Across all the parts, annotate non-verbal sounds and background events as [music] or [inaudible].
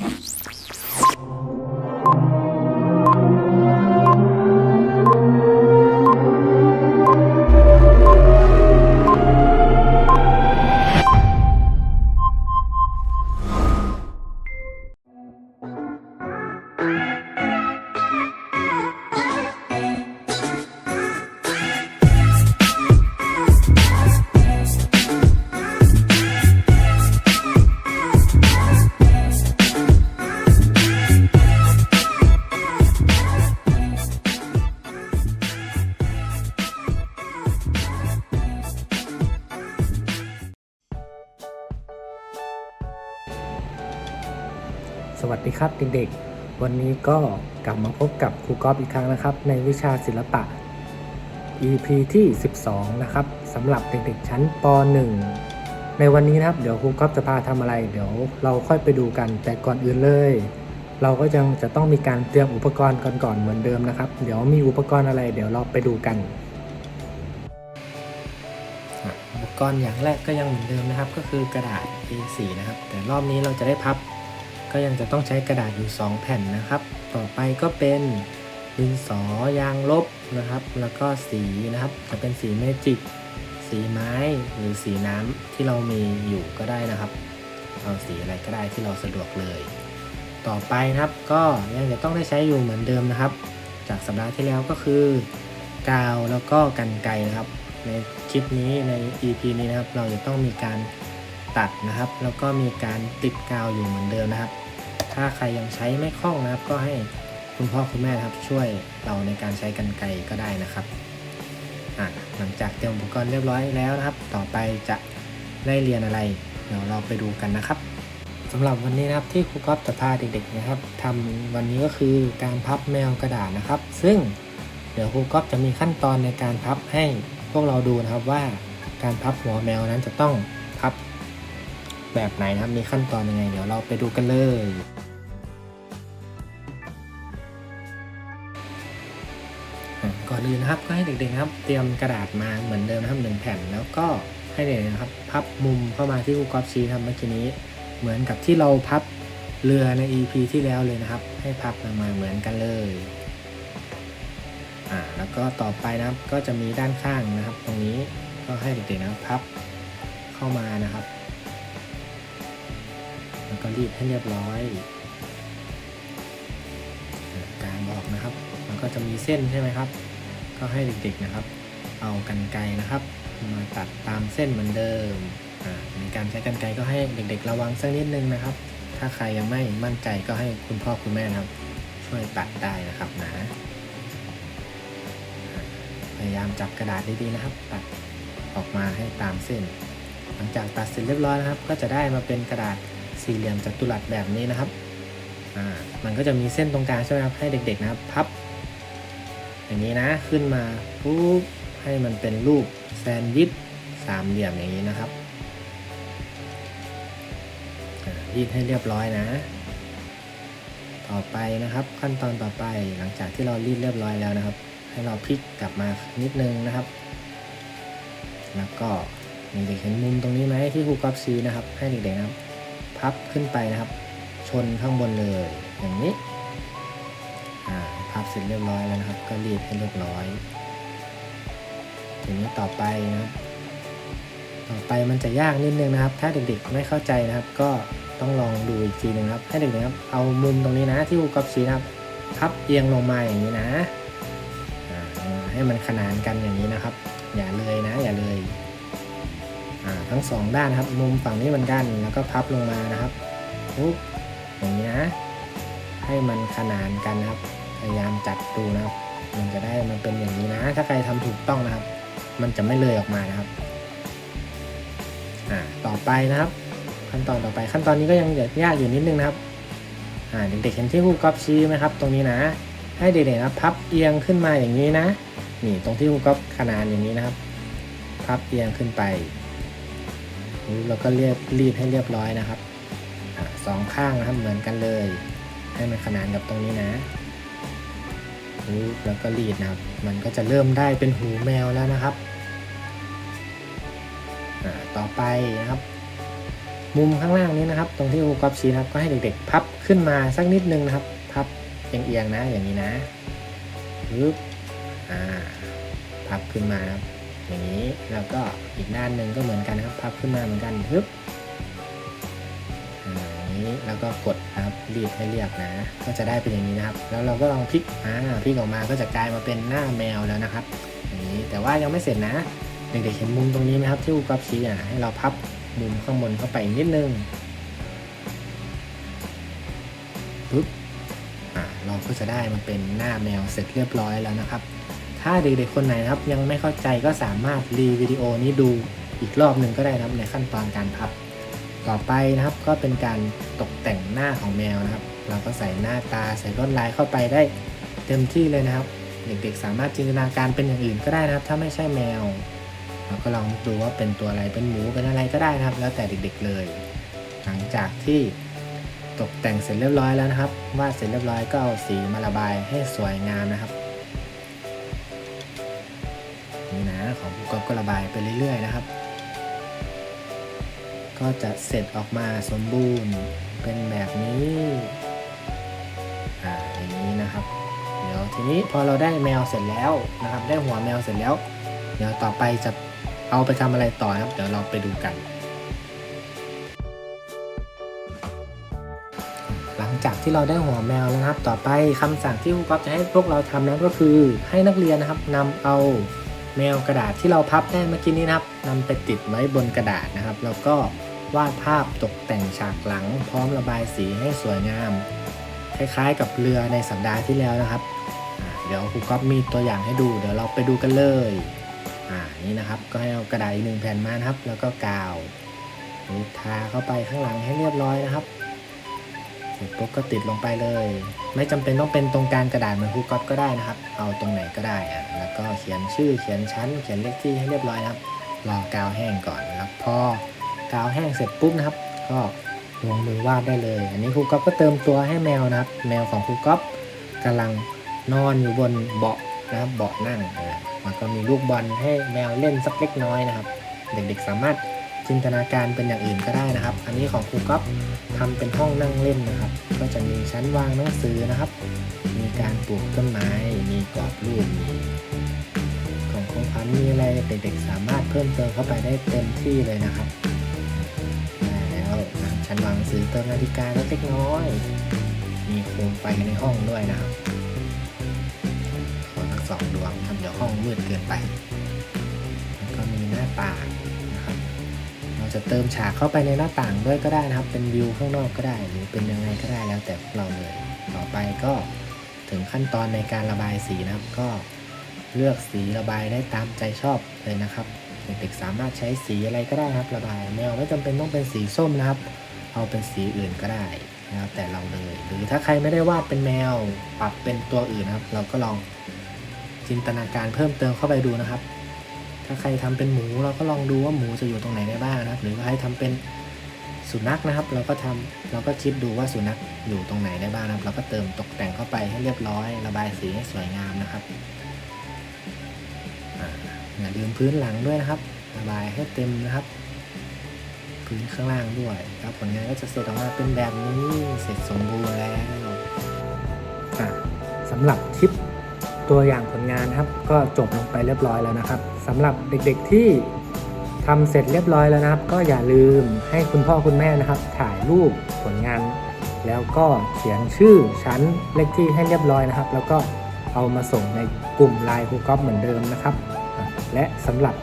Yes. [laughs] สวัสดีครับเด็กๆ วันนี้ก็กลับมาพบกับครูกอล์ฟอีกครั้งนะครับ ในวิชาศิลปะ EP ที่ 12 นะครับสำหรับเด็กๆชั้นป .1 ในวันนี้นะครับ เดี๋ยวครูกอล์ฟจะพาทำอะไร เดี๋ยวเราค่อยไปดูกันแต่ก่อนอื่นเลย เราก็ยังจะต้องมีการเตรียมอุปกรณ์ก่อนๆเหมือนเดิมนะครับ เดี๋ยวมีอุปกรณ์อะไร เดี๋ยวเราไปดูกันอุปกรณ์อย่างแรกก็ยังเหมือนเดิมนะครับ ก็คือกระดาษ A4 นะครับ แต่รอบนี้เราจะได้พับ ก็ยังจะต้องใช้กระดาษอยู่ 2 แผ่นนะครับ ต่อไปก็เป็นดินสอยางลบนะครับ แล้วก็สีนะครับจะเป็นสีเมจิก สีไม้หรือสีน้ำที่เรามีอยู่ก็ได้นะครับ เอาสีอะไรก็ได้ที่เราสะดวกเลย ต่อไปนะครับก็ยังจะต้องได้ใช้อยู่เหมือนเดิมนะครับ จากสัปดาห์ที่แล้วก็คือกาวแล้วก็กันไกนะครับ ในคลิปนี้ใน EP นี้นะครับ เราจะต้องมีการตัดนะครับ แล้วก็มีการติดกาวอยู่เหมือนเดิมนะครับ ถ้าใครยังใช้ไม่คล่องนะครับ ก็ให้คุณพ่อคุณแม่ครับช่วยเราในการใช้กันไกรก็ได้นะครับอะหลังจากเตรียมอุปกรณ์เรียบร้อยแล้วนะครับ ต่อไปจะได้เรียนอะไร เดี๋ยวเราไปดูกันนะครับสำหรับวันนี้นะครับที่ครูก๊อฟจะพาเด็กๆนะครับทำวันนี้ก็คือการพับแมวกระดาษนะครับ ซึ่งเดี๋ยวครูก๊อฟจะมีขั้นตอนในการพับให้พวกเราดูนะครับว่าการพับหัวแมวนั้นจะต้องพับแบบไหนนะครับมีขั้นตอนยังไง เดี๋ยวเราไปดูกันเลย ก่อนอื่นนะครับ ก็ให้เด็กๆนะครับ เตรียมกระดาษมาเหมือนเดิมนะครับหนึ่งแผ่น แล้วก็ให้เด็กๆนะครับ พับมุมเข้ามาที่ครูกอล์ฟชี้ทำเมื่อกี้นี้ เหมือนกับที่เราพับเรือใน EP ที่แล้วเลยนะครับ ให้พับมาเหมือนกันเลยอ่าแล้วก็ต่อไปนะครับก็จะมีด้านข้างนะครับ ตรงนี้ก็ให้เด็กๆนะครับพับเข้ามานะครับ แล้วก็รีดให้เรียบร้อยอ่ากางออกนะครับ มันก็จะมีเส้นใช่ไหมครับ ก็ให้เด็กๆนะครับ เอากันไกรนะครับ มาตัดตามเส้นเหมือนเดิมในการใช้กันไกรก็ให้เด็กๆ ระวังสักนิดนึงนะครับ ถ้าใครยังไม่มั่นใจก็ให้คุณพ่อคุณแม่นะครับ ช่วยตัดได้นะครับนะอ่าพยายามจับกระดาษดีๆนะครับ ตัดออกมาให้ตามเส้น หลังจากตัดเสร็จเรียบร้อยนะครับ ก็จะได้มาเป็นกระดาษสี่เหลี่ยมจัตุรัสแบบนี้นะครับมันก็จะมีเส้นตรงกลางใช่ไหมครับให้เด็กๆนะครับ พับ อย่างนี้นะขึ้นมาปุ๊บให้มันเป็นรูปแซนด์วิชสามเหลี่ยมอย่างนี้นะครับรีดให้เรียบร้อยนะ ต่อไปนะครับ ขั้นตอนต่อไปหลังจากที่เรารีดเรียบร้อยแล้วนะครับ ให้เราพลิกกลับมานิดนึงนะครับ แล้วก็มีเด็กเห็นมุมตรงนี้ไหมที่ครูกอล์ฟชี้นะครับ ให้เด็กๆนะครับ พับขึ้นไปนะครับ ชนข้างบนเลยอย่างนี้ับเสร็จเรียบร้อยแล้วนะครับ ก็รีดให้เรียบร้อยทีนี้ต่อไปนะครับ ต่อไปมันจะยากนิดนึงนะครับ ถ้าเด็กๆไม่เข้าใจนะครับ ก็ต้องลองดูอีกทีหนึงครับให้เด็กๆนะครับเอามุมตรงนี้นะที่ครูกอล์ฟชี้นะครับพับเอียงลงมาอย่างนี้นะให้มันขนานกันอย่างนี้นะครับ อย่าเลยนะ อย่าเลยทั้งสองด้านครับ มุมฝั่งนี้เหมือนกันแล้วก็พับลงมานะครับปุ๊บอย่างนี้นะ ให้มันขนานกันนะครับ พยายามจัดดูนะครับ มันจะได้มันเป็นอย่างนี้นะ ถ้าใครทำถูกต้องนะครับ มันจะไม่เลยออกมานะครับอ่าต่อไปนะครับ ขั้นตอนต่อไปขั้นตอนนี้ก็ยังยากอยู่นิดนึงนะครับอ่าเด็กๆเห็นที่ครูก๊อฟชี้ไหมครับ ตรงนี้นะ ให้เด็กๆนะพับเอียงขึ้นมาอย่างนี้นะนี่ตรงที่ครูก๊อฟขนานอย่างนี้นะครับ พับเอียงขึ้นไปแล้วก็เรียบรีดให้เรียบร้อยนะครับอาสองข้างนะครับเหมือนกันเลย ให้มันขนานกับตรงนี้นะ ปุ๊บแล้วก็รีดนะครับ มันก็จะเริ่มได้เป็นหูแมวแล้วนะครับ ต่อไปนะครับ มุมข้างล่างนี้นะครับ ตรงที่ครูก๊อฟชี้นะครับ ก็ให้เด็กๆ พับขึ้นมาสักนิดนึงนะครับ พับเอียงๆนะอย่างนี้นะปึ๊บอ่าพับขึ้นมาครับอย่างนี้แล้วก็อีกด้านหนึ่งก็เหมือนกันนะครับ พับขึ้นมาเหมือนกันปึ๊บ นี้แล้วก็กดครับรีดให้เรียบนะ ก็จะได้เป็นอย่างนี้นะครับ แล้วเราก็ลองพลิกอ่าพลิกออกมาก็จะกลายมาเป็นหน้าแมวแล้วนะครับอย่างนี้แต่ว่ายังไม่เสร็จนะเด็กๆเห็นมุมตรงนี้ไหมครับที่ครูก๊อฟชี้อะให้เราพับมุมข้างบนเข้าไปนิดนึงปุ๊บอ่าเราก็จะได้มันเป็นหน้าแมวเสร็จเรียบร้อยแล้วนะครับ ถ้าเด็กๆคนไหนครับยังไม่เข้าใจก็สามารถรีวิดีโอนี้ดูอีกรอบหนึ่งก็ได้นะครับในขั้นตอนการพับ ต่อไปนะครับก็เป็นการตกแต่งหน้าของแมวนะครับ เราก็ใส่หน้าตาใส่ลวดลายเข้าไปได้เต็มที่เลยนะครับ เด็กๆ สามารถจินตนาการเป็นอย่างอื่นก็ได้นะครับ ถ้าไม่ใช่แมว เราก็ลองดูว่าเป็นตัวอะไรเป็นหมูเป็นอะไรก็ได้นะครับ แล้วแต่เด็กๆเลย หลังจากที่ตกแต่งเสร็จเรียบร้อยแล้วนะครับวาดเสร็จเรียบร้อยก็เอาสีมาระบายให้สวยงามนะครับนี่นะของผู้กก็ระบายไปเรื่อยๆนะครับ ก็จะเสร็จออกมาสมบูรณ์เป็นแบบนี้อ่าอย่างนี้นะครับ เดี๋ยวทีนี้พอเราได้แมวเสร็จแล้วนะครับ ได้หัวแมวเสร็จแล้ว เดี๋ยวต่อไปจะเอาไปทำอะไรต่อนะครับ เดี๋ยวเราไปดูกัน หลังจากที่เราได้หัวแมวแล้วนะครับ ต่อไปคำสั่งที่ครูก๊อฟจะให้พวกเราทำนั้นก็คือให้นักเรียนนะครับนำเอาแมวกระดาษที่เราพับได้เมื่อกี้นี้นะครับนำไปติดไว้บนกระดาษนะครับ แล้วก็ วาดภาพตกแต่งฉากหลัง พร้อมระบายสีให้สวยงาม คล้ายๆกับเรือในสัปดาห์ที่แล้วนะครับ เดี๋ยวครูก๊อฟมีตัวอย่างให้ดู เดี๋ยวเราไปดูกันเลยอ่านี่นะครับ ก็ให้เอากระดาษอีกหนึ่งแผ่นมานะครับ แล้วก็กาวทาเข้าไปข้างหลังให้เรียบร้อยนะครับเสร็จปุ๊บก็ติดลงไปเลย ไม่จำเป็นต้องเป็นตรงกลางกระดาษเหมือนครูก๊อฟก็ได้นะครับ เอาตรงไหนก็ได้อะแล้วก็เขียนชื่อเขียนชั้น เขียนเลขที่ให้เรียบร้อยนะครับรอกาวแห้งก่อนแล้วพอ กาวแห้งเสร็จปุ๊บนะครับ ก็ลงมือวาดได้เลย อันนี้ครูก๊อฟก็เติมตัวให้แมวนะครับ แมวของครูก๊อฟกำลังนอนอยู่บนเบาะนะครับเบาะนั่งมันก็มีลูกบอลให้แมวเล่นสักเล็กน้อยนะครับ เด็กๆสามารถจินตนาการเป็นอย่างอื่นก็ได้นะครับ อันนี้ของครูก๊อฟทำเป็นห้องนั่งเล่นนะครับ ก็จะมีชั้นวางหนังสือนะครับ มีการปลูกต้นไม้ มีกรอบรูป มีกล่องของขวัญมีอะไรเด็กๆสามารถเพิ่มเติมเข้าไปได้เต็มที่เลยนะครับันวางหนังสือเติมนาฬิกาเล็กน้อย มีโคมไฟในห้องด้วยนะครับ ขอทั้งสองดวงทำเดี๋ยวห้องมืดเกินไปแล้วก็มีหน้าต่างนะครับ เราจะเติมฉากเข้าไปในหน้าต่างด้วยก็ได้นะครับ เป็นวิวข้างนอกก็ได้ หรือเป็นยังไงก็ได้แล้วแต่เราเลย ต่อไปก็ถึงขั้นตอนในการระบายสีนะครับ ก็เลือกสีระบายได้ตามใจชอบเลยนะครับเด็กๆสามารถใช้สีอะไรก็ได้นะครับระบายแมวไม่จำเป็นต้องเป็นสีส้มนะครับ เอาเป็นสีอื่นก็ได้แล้วแต่เราเลย หรือถ้าใครไม่ได้วาดเป็นแมว ปรับเป็นตัวอื่นนะครับ เราก็ลองจินตนาการเพิ่มเติมเข้าไปดูนะครับ ถ้าใครทำเป็นหมูเราก็ลองดูว่าหมูจะอยู่ตรงไหนได้บ้างนะครับ หรือว่าใครทำเป็นสุนัขนะครับ เราก็ทำเราก็คิดดูว่าสุนัขอยู่ตรงไหนได้บ้างนะครับ เราก็เติมตกแต่งเข้าไปให้เรียบร้อย ระบายสีให้สวยงามนะครับอ่าอย่าลืมพื้นหลังด้วยนะครับ ระบายให้เต็มนะครับ พื้นข้างล่างด้วยแล้วผลงานก็จะเสร็จออกมาเป็นแบบนี้เสร็จสมบูรณ์แล้วสำหรับคลิปตัวอย่างผลงานครับ ก็จบลงไปเรียบร้อยแล้วนะครับสำหรับเด็กๆที่ทำเสร็จเรียบร้อยแล้วนะครับ ก็อย่าลืมให้คุณพ่อคุณแม่นะครับ ถ่ายรูปผลงาน แล้วก็เขียนชื่อชั้นเลขที่ให้เรียบร้อยนะครับ แล้วก็เอามาส่งในกลุ่มไลน์ครูก๊อฟเหมือนเดิมนะครับ และสำหรับ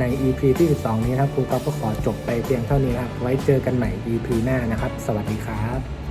ใน EP ที่ 12 นี้นะครับครูก็ขอจบไปเพียงเท่านี้ครับ ไว้เจอกันใหม่ EP หน้านะครับ สวัสดีครับ